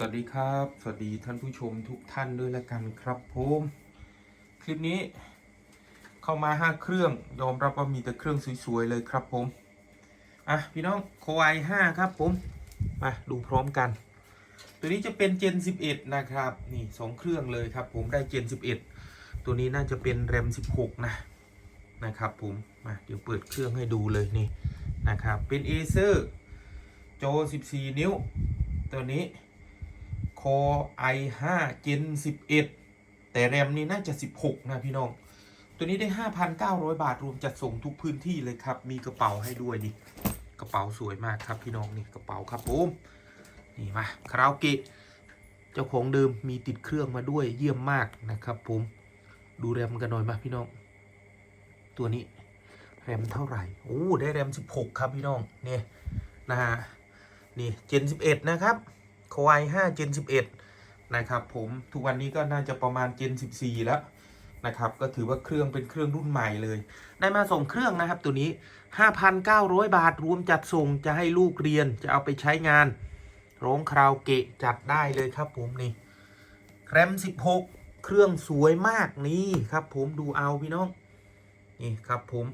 สวัสดีครับ สวัสดีท่านผู้ชมทุกท่านด้วยละกันครับผมคลิปนี้เข้ามาห้าเครื่องยอมรับว่ามีแต่เครื่องสวยๆเลยครับผมอะพี่น้องโคไอห้าครับผมมาดูพร้อมกัน ตัวนี้จะเป็น Gen 11 นะครับนี่สองเครื่องเลยครับผมได้ Gen 11 ตัวนี้น่าจะเป็น RAM 16 นะนะครับผมมาเดี๋ยวเปิดเครื่องให้ดูเลยนี่นะครับเป็น Acer จอ14 นิ้ว ตัวนี้ Core i5 Gen 11 แต่แรมนี่น่าจะ 16 นะพี่น้อง ตัวนี้ได้ 5,900 บาทรวมจัดส่งทุกพื้นที่เลยครับ มีกระเป๋าให้ด้วยนี่ กระเป๋าสวยมากครับพี่น้องนี่กระเป๋าครับผมนี่มาคาราโอเกะเจ้าของเดิมมีติดเครื่องมาด้วยเยี่ยมมากนะครับผมดูแรมกันหน่อยมาพี่น้อง ตัวนี้แรมเท่าไหร่โอ้ได้แรม 16 ครับพี่น้องเนี่ยนะฮะนี่เจน11 นะครับ c o i 5 Gen 11 นะครับผมทุกวันนี้ก็น่าจะประมาณ Gen 14 แล้วนะครับก็ถือว่าเครื่องเป็นเครื่องรุ่นใหม่เลย ได้มาส่งเครื่องนะครับตัวนี้ 5,900 บาทรวมจัดส่งจะให้ลูกเรียนจะเอาไปใช้งาน ร้องคราวเกะจัดได้เลยครับผมนี่แรม 16 เครื่องสวยมากนี่ครับผมดูเอาพี่น้องนี่ครับผม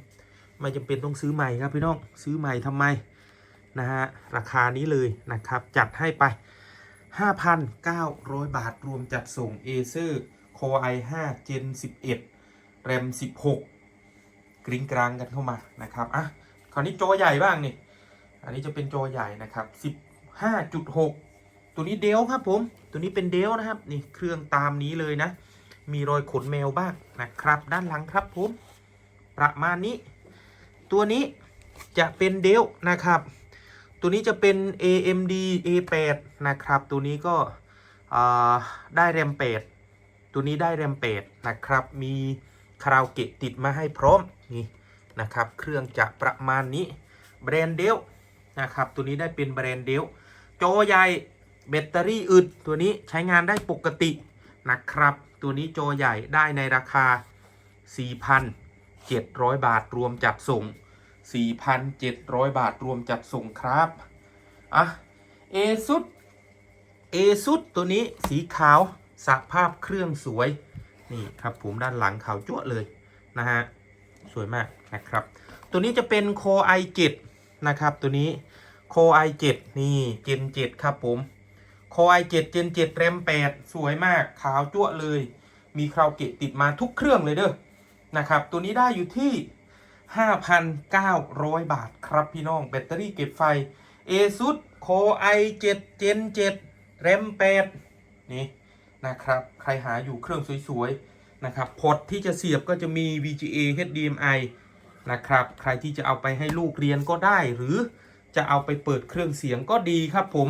ไม่จำเป็นต้องซื้อใหม่ครับพี่น้องซื้อใหม่ทำไมนะฮะราคานี้เลยนะครับจัดให้ไป 5,900 บาทรวมจัดส่ง Acer Core i5 Gen 11 RAM 16 กริ้งกลางกันเข้ามานะครับอะคราวนี้จอใหญ่บ้างนี่ อันนี้จะเป็นจอใหญ่นะครับ 15.6 ตัวนี้เดลครับผม ตัวนี้เป็นเดลนะครับ นี่เครื่องตามนี้เลยนะ มีรอยขนแมวบ้างนะครับ ด้านหลังครับผม ประมาณนี้ ตัวนี้จะเป็นเดลนะครับ ตัวนี้จะเป็น AMD A8 นะครับ ตัวนี้ก็ได้แรม8ตัวนี้ได้แรม8นะครับ มีคาราโอเกะติดมาให้พร้อมนี่นะครับ เครื่องจะประมาณนี้แบรนด์เดลนะครับ ตัวนี้ได้เป็นแบรนด์เดลจอใหญ่แบตเตอรี่อึด ตัวนี้ใช้งานได้ปกตินะครับ ตัวนี้จอใหญ่ได้ในราคา 4,700 บาทรวมจัดส่ง 4,700 บาทรวมจัดส่งครับ อะเอซุดเอซุดตัวนี้สีขาวสภาพเครื่องสวย นี่ครับผมด้านหลังขาวจั่วเลย นะฮะ สวยมากนะครับ ตัวนี้จะเป็น Core i7 นะครับ ตัวนี้ Core i7 นี่ Gen 7ครับผม Core i7 Gen 7 RAM 8สวยมากขาวจั่วเลย มีคราวเกตติดมาทุกเครื่องเลยเด้อนะครับ ตัวนี้ได้อยู่ที่ 5,900 บาทครับพี่น้อง แบตเตอรี่เก็บไฟ ASUS Core i7 Gen 7 RAM 8นี่นะครับ ใครหาอยู่เครื่องสวยๆ นะครับ พอร์ตที่จะเสียบก็จะมี VGA HDMI นะครับ ใครที่จะเอาไปให้ลูกเรียนก็ได้ หรือจะเอาไปเปิดเครื่องเสียงก็ดีครับผม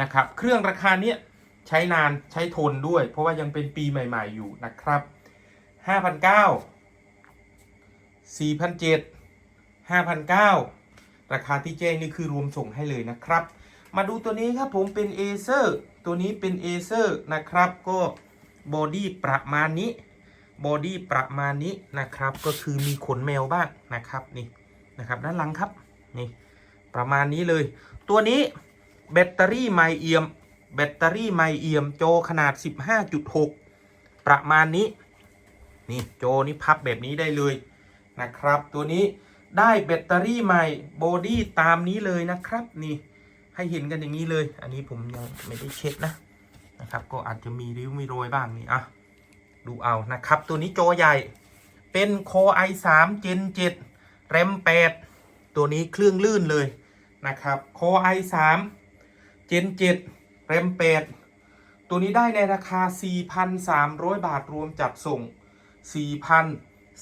นะครับ เครื่องราคาเนี้ยใช้นานใช้ทนด้วย เพราะว่ายังเป็นปีใหม่ ๆ อยู่นะครับ 5,900 4,700 5,900 ราคาที่แจ้งนี่คือรวมส่งให้เลยนะครับ มาดูตัวนี้ครับผมเป็น Acer ตัวนี้เป็น Acer นะครับก็บอดี้ประมาณนี้บอดี้ประมาณนี้นะครับ ก็คือมีขนแมวบ้างนะครับนี่นะครับด้านหลังครับนี่ประมาณนี้เลย ตัวนี้แบตเตอรี่ไมเอียม แบตเตอรี่ไมเอียมโจขนาด 15.6 ประมาณนี้ นี่โจนี่พับแบบนี้ได้เลย นะครับ ตัวนี้ได้แบตเตอรี่ใหม่บอดี้ตามนี้เลยนะครับ นี่ให้เห็นกันอย่างนี้เลย อันนี้ผมยังไม่ได้เช็ดนะนะครับ ก็อาจจะมีริ้วมีรอยบ้างนี่อะดูเอานะครับ ตัวนี้โจใหญ่เป็น Core i3 Gen 7 RAM 8ตัวนี้เครื่องลื่นเลยนะครับ Core i3 Gen 7 RAM 8ตัวนี้ได้ในราคา 4,300 บาทรวมจัดส่ง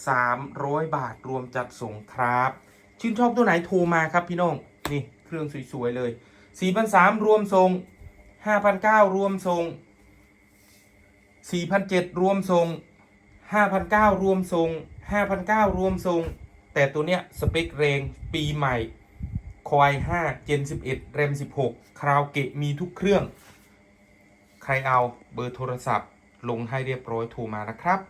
300 บาทรวมจัดส่งครับ ชื่นชอบตัวไหนโทรมาครับพี่น้องนี่เครื่องสวยๆเลย4,300รวมส่ง5,900รวมส่ง4,700รวมส่ง5,900รวมส่ง5,900รวมส่งแต่ตัวเนี้ยสเปคแรงปีใหม่คอย5 Gen 11 RAM 16 คราวเกะมีทุกเครื่อง ใครเอาเบอร์โทรศัพท์ลงให้เรียบร้อยโทรมานะครับ